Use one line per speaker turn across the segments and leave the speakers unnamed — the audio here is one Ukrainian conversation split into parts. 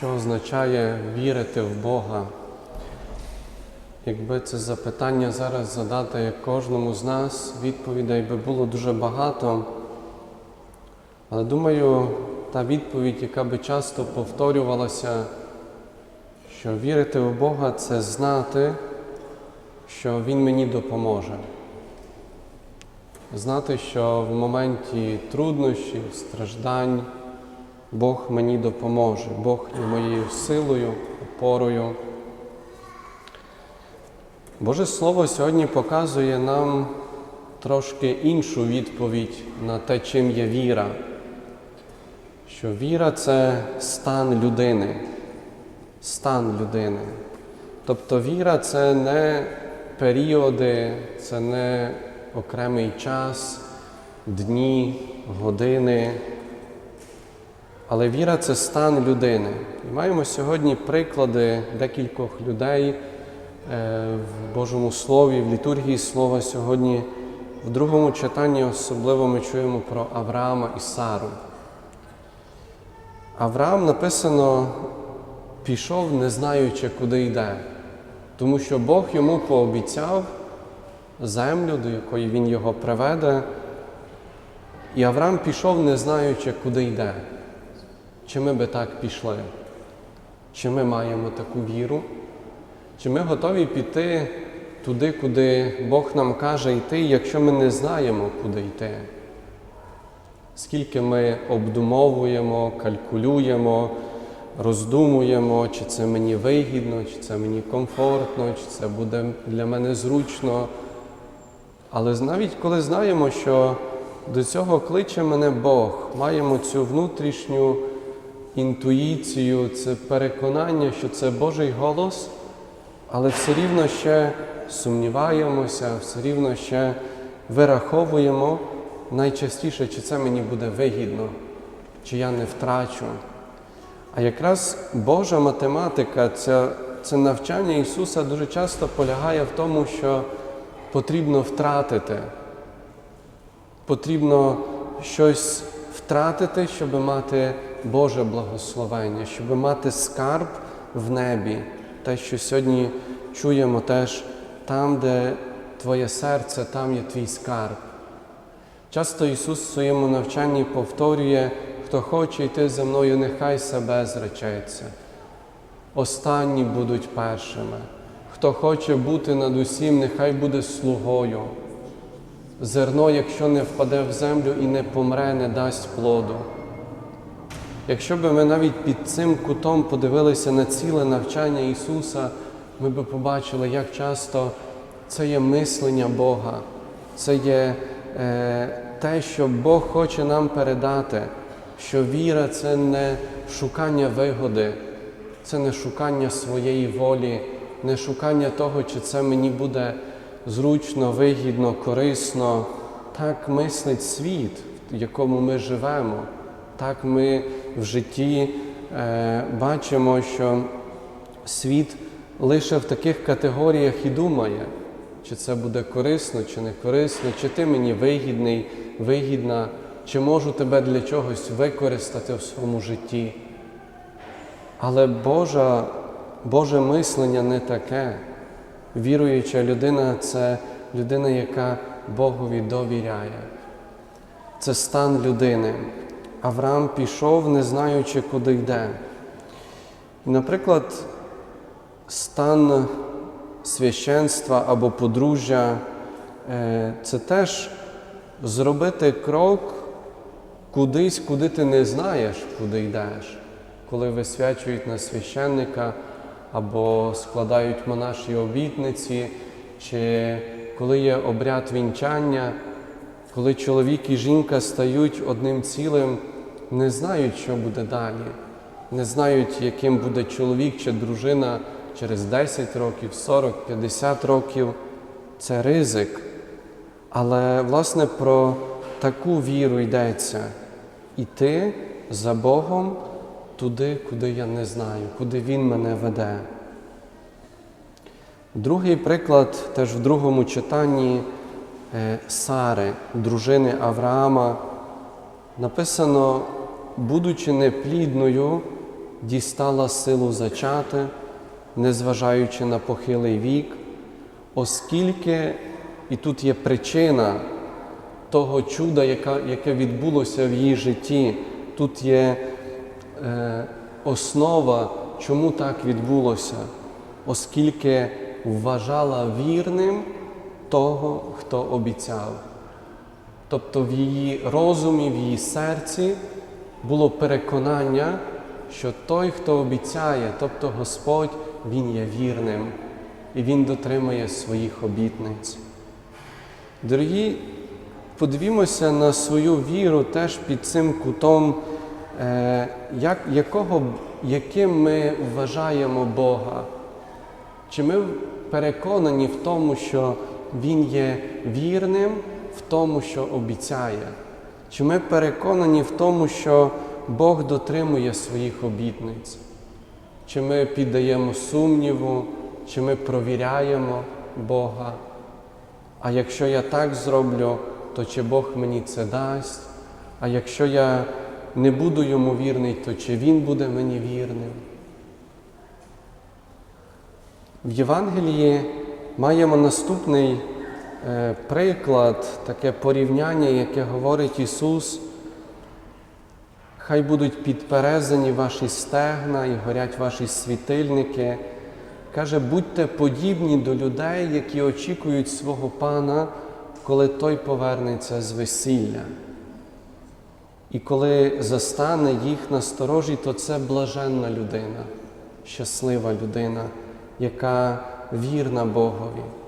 Що означає вірити в Бога? Якби це запитання зараз задати кожному з нас, відповідей би було дуже багато. Але думаю, та відповідь, яка би часто повторювалася, що вірити в Бога це знати, що Він мені допоможе. Знати, що в моменті труднощів, страждань Бог мені допоможе, Бог є моєю силою, опорою. Боже Слово сьогодні показує нам трошки іншу відповідь на те, чим є віра. Що віра це стан людини, стан людини. Тобто віра це не періоди, це не окремий час, дні, години. Але віра це стан людини. І маємо сьогодні приклади декількох людей е, в Божому Слові, в літургії Слова сьогодні. В другому читанні особливо ми чуємо про Авраама і Сару. Авраам написано пішов, не знаючи, куди йде, тому що Бог йому пообіцяв землю, до якої він його приведе. І Авраам пішов, не знаючи, куди йде. Чи ми би так пішли? Чи ми маємо таку віру? Чи ми готові піти туди, куди Бог нам каже йти, якщо ми не знаємо, куди йти? Скільки ми обдумовуємо, калькулюємо, роздумуємо, чи це мені вигідно, чи це мені комфортно, чи це буде для мене зручно. Але навіть коли знаємо, що до цього кличе мене Бог, маємо цю внутрішню інтуїцію, це переконання, що це Божий голос, але все рівно ще сумніваємося, все рівно ще вираховуємо найчастіше, чи це мені буде вигідно, чи я не втрачу. А якраз Божа математика, це, це навчання Ісуса дуже часто полягає в тому, що потрібно втратити. Потрібно щось втратити, щоб мати Боже благословення, щоб мати скарб в небі. Те, що сьогодні чуємо теж там, де твоє серце, там є твій скарб. Часто Ісус в своєму навчанні повторює, хто хоче йти за мною, нехай себе зречеться. Останні будуть першими. Хто хоче бути над усім, нехай буде слугою. Зерно, якщо не впаде в землю і не помре, не дасть плоду. Якщо б ми навіть під цим кутом подивилися на ціле навчання Ісуса, ми б побачили, як часто це є мислення Бога, це є е, те, що Бог хоче нам передати, що віра це не шукання вигоди, це не шукання своєї волі, не шукання того, чи це мені буде зручно, вигідно, корисно. Так мислить світ, в якому ми живемо. Так ми в житті е, бачимо, що світ лише в таких категоріях і думає, чи це буде корисно, чи не корисно, чи ти мені вигідний, вигідна, чи можу тебе для чогось використати в своєму житті. Але Божа, Боже мислення не таке. Віруюча людина це людина, яка Богові довіряє. Це стан людини. Авраам пішов, не знаючи, куди йде. Наприклад, стан священства або подружжя е, це теж зробити крок кудись, куди ти не знаєш, куди йдеш, коли висвячують на священника або складають монаші обітниці, чи коли є обряд вінчання, коли чоловік і жінка стають одним цілим, не знають, що буде далі, не знають, яким буде чоловік чи дружина через 10 років, 40, 50 років. Це ризик. Але, власне, про таку віру йдеться іти за Богом туди, куди я не знаю, куди Він мене веде. Другий приклад теж в другому читанні е, Сари, дружини Авраама, написано, будучи неплідною, дістала силу зачати, незважаючи на похилий вік, оскільки, і тут є причина того чуда, яке відбулося в її житті, тут є е, основа, чому так відбулося, оскільки вважала вірним того, хто обіцяв. Тобто в її розумі, в її серці було переконання, що той, хто обіцяє, тобто Господь, Він є вірним і Він дотримує своїх обітниць. Дорогі, подивімося на свою віру теж під цим кутом, е, як, якого, яким ми вважаємо Бога. Чи ми переконані в тому, що Він є вірним в тому, що обіцяє? Чи ми переконані в тому, що Бог дотримує своїх обітниць? Чи ми піддаємо сумніву, чи ми провіряємо Бога? А якщо я так зроблю, то чи Бог мені це дасть? А якщо я не буду йому вірний, то чи Він буде мені вірним? В Євангелії маємо наступний приклад, таке порівняння, яке говорить Ісус. Хай будуть підперезані ваші стегна і горять ваші світильники. Каже, будьте подібні до людей, які очікують свого Пана, коли Той повернеться з весілля. І коли застане їх на сторожі, то це блаженна людина, щаслива людина, яка вірна Богові.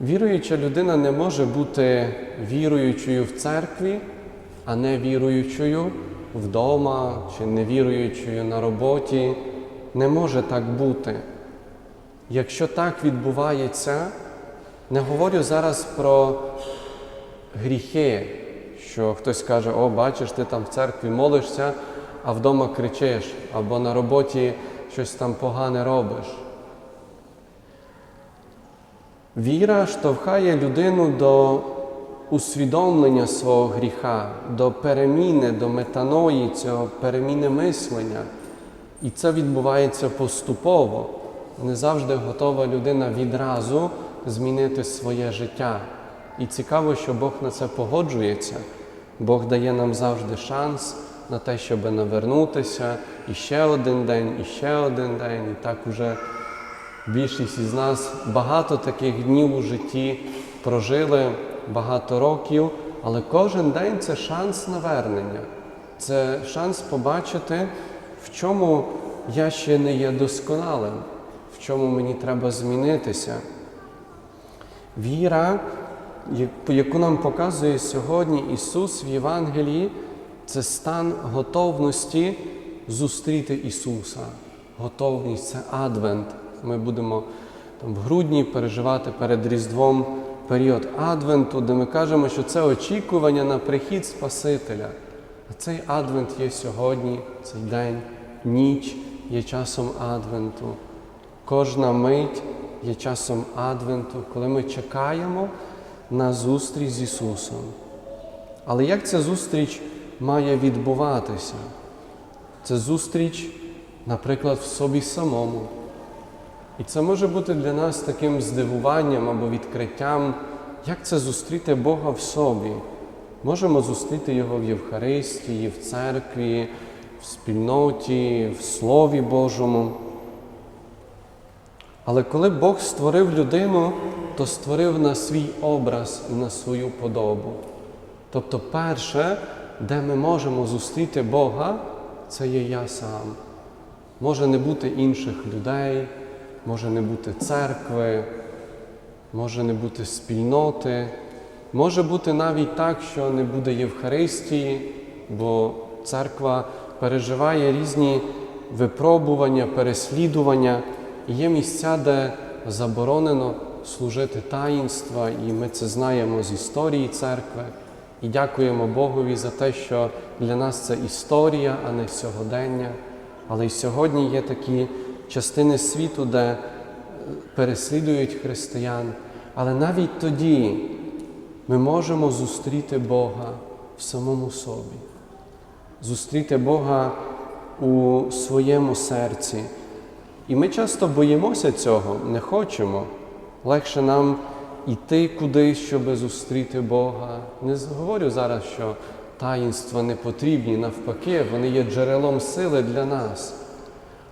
Віруюча людина не може бути віруючою в церкві, а не віруючою вдома чи невіруючою на роботі. Не може так бути. Якщо так відбувається, не говорю зараз про гріхи, що хтось каже, о, бачиш, ти там в церкві молишся, а вдома кричиш, або на роботі щось там погане робиш. Віра штовхає людину до усвідомлення свого гріха, до переміни, до метаної, цього переміни мислення. І це відбувається поступово. Не завжди готова людина відразу змінити своє життя. І цікаво, що Бог на це погоджується. Бог дає нам завжди шанс на те, щоб навернутися і ще один день, і ще один день. І так уже більшість із нас багато таких днів у житті прожили багато років, але кожен день це шанс навернення, це шанс побачити, в чому я ще не є досконалим, в чому мені треба змінитися. Віра, яку нам показує сьогодні Ісус в Євангелії, це стан готовності зустріти Ісуса. Готовність це адвент. Ми будемо там в грудні переживати перед Різдвом період Адвенту, де ми кажемо, що це очікування на прихід Спасителя. А цей Адвент є сьогодні, цей день, ніч є часом Адвенту. Кожна мить є часом Адвенту, коли ми чекаємо на зустріч з Ісусом. Але як ця зустріч має відбуватися? Це зустріч, наприклад, в собі самому. І це може бути для нас таким здивуванням або відкриттям, як це зустріти Бога в собі. Можемо зустріти Його в Євхаристії, в церкві, в спільноті, в Слові Божому. Але коли Бог створив людину, то створив на свій образ і на свою подобу. Тобто, перше, де ми можемо зустріти Бога, це є я сам. Може не бути інших людей, може не бути церкви, може не бути спільноти, може бути навіть так, що не буде Євхаристії, бо церква переживає різні випробування, переслідування, і є місця, де заборонено служити таїнства, і ми це знаємо з історії церкви. І дякуємо Богові за те, що для нас це історія, а не сьогодення. Але й сьогодні є такі частини світу, де переслідують християн. Але навіть тоді ми можемо зустріти Бога в самому собі, зустріти Бога у своєму серці. І ми часто боїмося цього, не хочемо. Легше нам йти кудись, щоб зустріти Бога. Не говорю зараз, що таїнства не потрібні, навпаки, вони є джерелом сили для нас.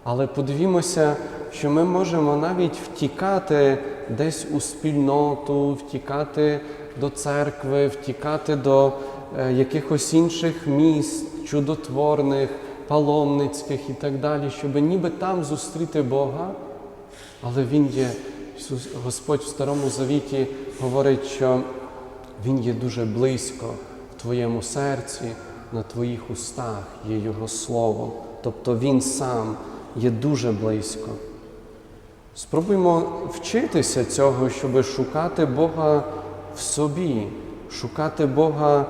Але подивімося, що ми можемо навіть втікати десь у спільноту, втікати до церкви, втікати до е, якихось інших міст, чудотворних, паломницьких і так далі, щоб ніби там зустріти Бога. Але Він є, Господь в Старому Завіті говорить, що Він є дуже близько в твоєму серці, на твоїх устах є Його Слово. Тобто Він сам є дуже близько. Спробуймо вчитися цього, щоб шукати Бога в собі, шукати Бога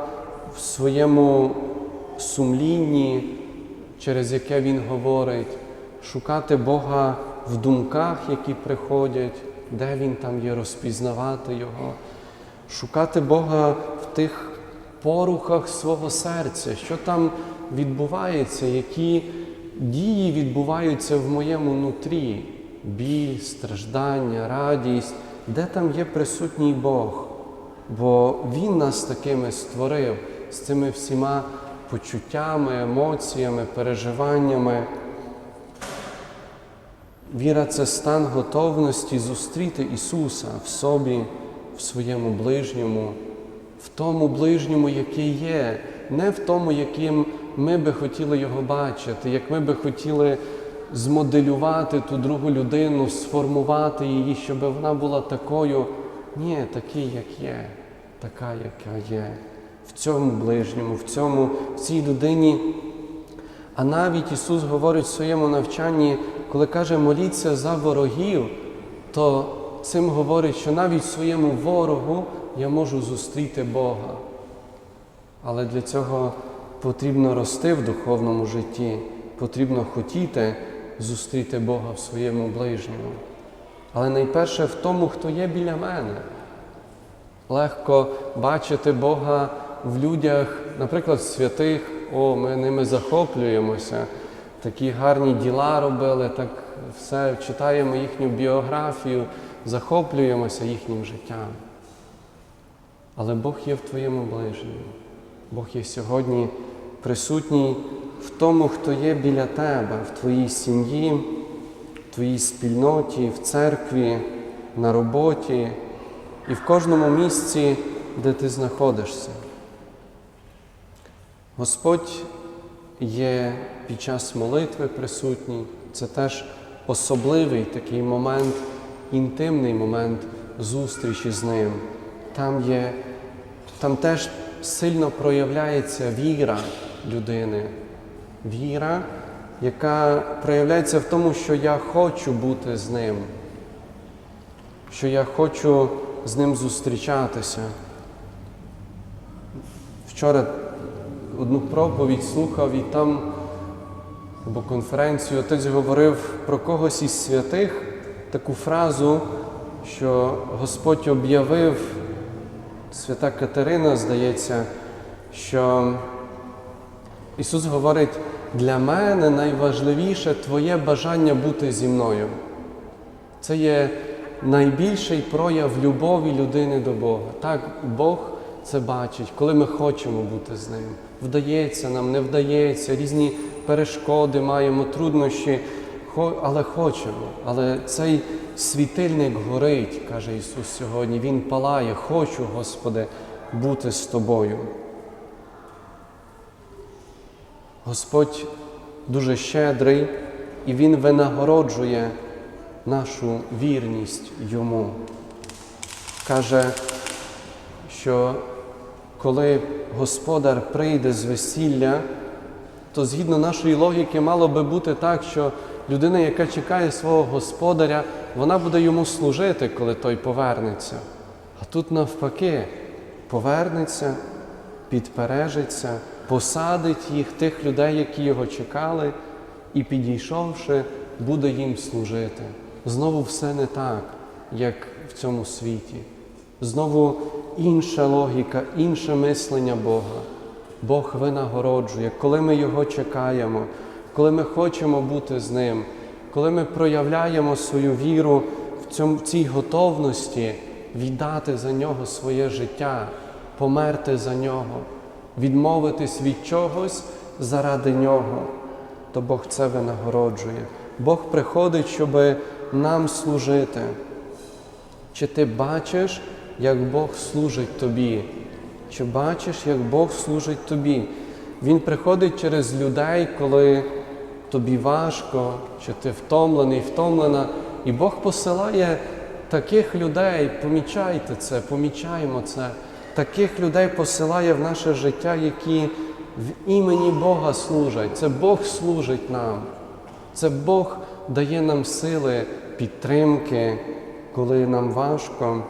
в своєму сумлінні, через яке Він говорить, шукати Бога в думках, які приходять, де Він там є, розпізнавати Його, шукати Бога в тих порухах свого серця, що там відбувається, які дії відбуваються в моєму нутрі, біль, страждання, радість, де там є присутній Бог. Бо Він нас такими створив з цими всіма почуттями, емоціями, переживаннями. Віра це стан готовності зустріти Ісуса в собі, в своєму ближньому, в тому ближньому, який є, не в тому, яким ми би хотіли його бачити, як ми би хотіли змоделювати ту другу людину, сформувати її, щоб вона була такою. Ні, такий, як є, така, яка є, в цьому ближньому, в цьому, в цій людині. А навіть Ісус говорить в своєму навчанні, коли каже моліться за ворогів, то цим говорить, що навіть своєму ворогу я можу зустріти Бога. Але для цього потрібно рости в духовному житті, потрібно хотіти зустріти Бога в своєму ближньому. Але найперше в тому, хто є біля мене. Легко бачити Бога в людях, наприклад, святих, о, ми ними захоплюємося, такі гарні діла робили, так все читаємо їхню біографію, захоплюємося їхнім життям. Але Бог є в твоєму ближньому. Бог є сьогодні присутній в тому, хто є біля тебе, в твоїй сім'ї, в твоїй спільноті, в церкві, на роботі і в кожному місці, де ти знаходишся. Господь є під час молитви присутній. Це теж особливий такий момент, інтимний момент зустрічі з ним. Там є, там теж сильно проявляється віра людини. Віра, яка проявляється в тому, що я хочу бути з ним, що я хочу з ним зустрічатися. Вчора одну проповідь слухав і там, або конференцію, отець говорив про когось із святих таку фразу, що Господь об'явив, свята Катерина, здається, що Ісус говорить, для мене найважливіше Твоє бажання бути зі мною. Це є найбільший прояв любові людини до Бога. Так, Бог це бачить, коли ми хочемо бути з ним. Вдається нам, не вдається, різні перешкоди маємо, труднощі, але хочемо. Але цей світильник горить, каже Ісус сьогодні. Він палає, хочу, Господи, бути з тобою. Господь дуже щедрий і Він винагороджує нашу вірність Йому. Каже, що коли Господар прийде з весілля, то згідно нашої логіки мало би бути так, що людина, яка чекає свого господаря, вона буде йому служити, коли той повернеться. А тут навпаки повернеться, підпережиться, посадить їх, тих людей, які його чекали, і підійшовши, буде їм служити. Знову все не так, як в цьому світі. Знову інша логіка, інше мислення Бога. Бог винагороджує, коли ми Його чекаємо, коли ми хочемо бути з Ним, коли ми проявляємо свою віру в цьому, в цій готовності віддати за нього своє життя, померти за нього, відмовитись від чогось заради нього, то Бог це винагороджує. Бог приходить, щоб нам служити. Чи ти бачиш, як Бог служить тобі? Чи бачиш, як Бог служить тобі? Він приходить через людей, коли тобі важко, чи ти втомлений, втомлена, і Бог посилає таких людей, помічайте це, помічаємо це, таких людей посилає в наше життя, які в імені Бога служать. Це Бог служить нам. Це Бог дає нам сили, підтримки, коли нам важко.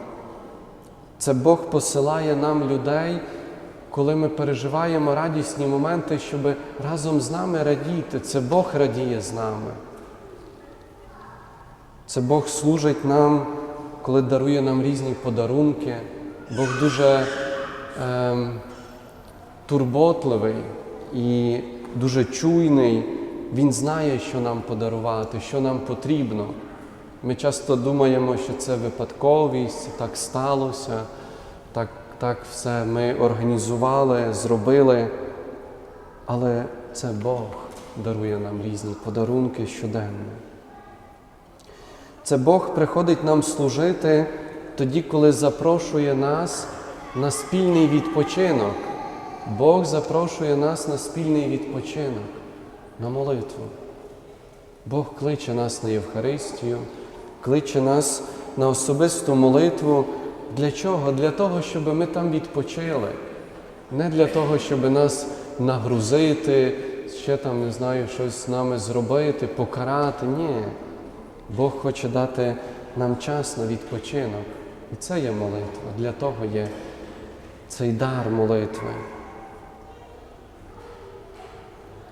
Це Бог посилає нам людей, коли ми переживаємо радісні моменти, щоб разом з нами радіти. Це Бог радіє з нами. Це Бог служить нам, коли дарує нам різні подарунки. Бог дуже ем, турботливий і дуже чуйний. Він знає, що нам подарувати, що нам потрібно. Ми часто думаємо, що це випадковість, так сталося, так, так все ми організували, зробили. Але це Бог дарує нам різні подарунки щоденно. Це Бог приходить нам служити тоді, коли запрошує нас на спільний відпочинок. Бог запрошує нас на спільний відпочинок, на молитву. Бог кличе нас на Євхаристію, кличе нас на особисту молитву. Для чого? Для того, щоб ми там відпочили. Не для того, щоб нас нагрузити, ще там, не знаю, щось з нами зробити, покарати. Ні. Бог хоче дати нам час на відпочинок. І це є молитва. Для того є цей дар молитви.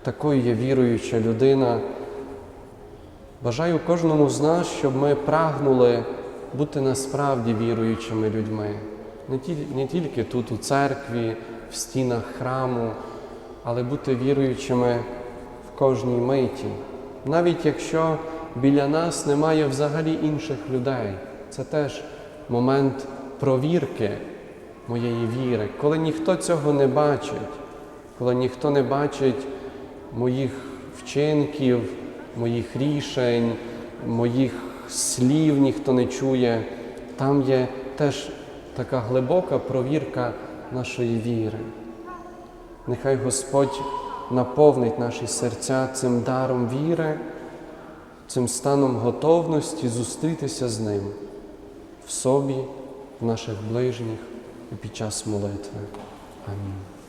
Такою є віруюча людина. Бажаю кожному з нас, щоб ми прагнули бути насправді віруючими людьми. Не тільки, не тільки тут, у церкві, в стінах храму, але бути віруючими в кожній миті. Навіть якщо біля нас немає взагалі інших людей, це теж момент провірки моєї віри, коли ніхто цього не бачить, коли ніхто не бачить моїх вчинків, моїх рішень, моїх слів ніхто не чує, там є теж така глибока провірка нашої віри. Нехай Господь наповнить наші серця цим даром віри, цим станом готовності зустрітися з Ним в собі, в наших ближніх і під час молитви. Амінь.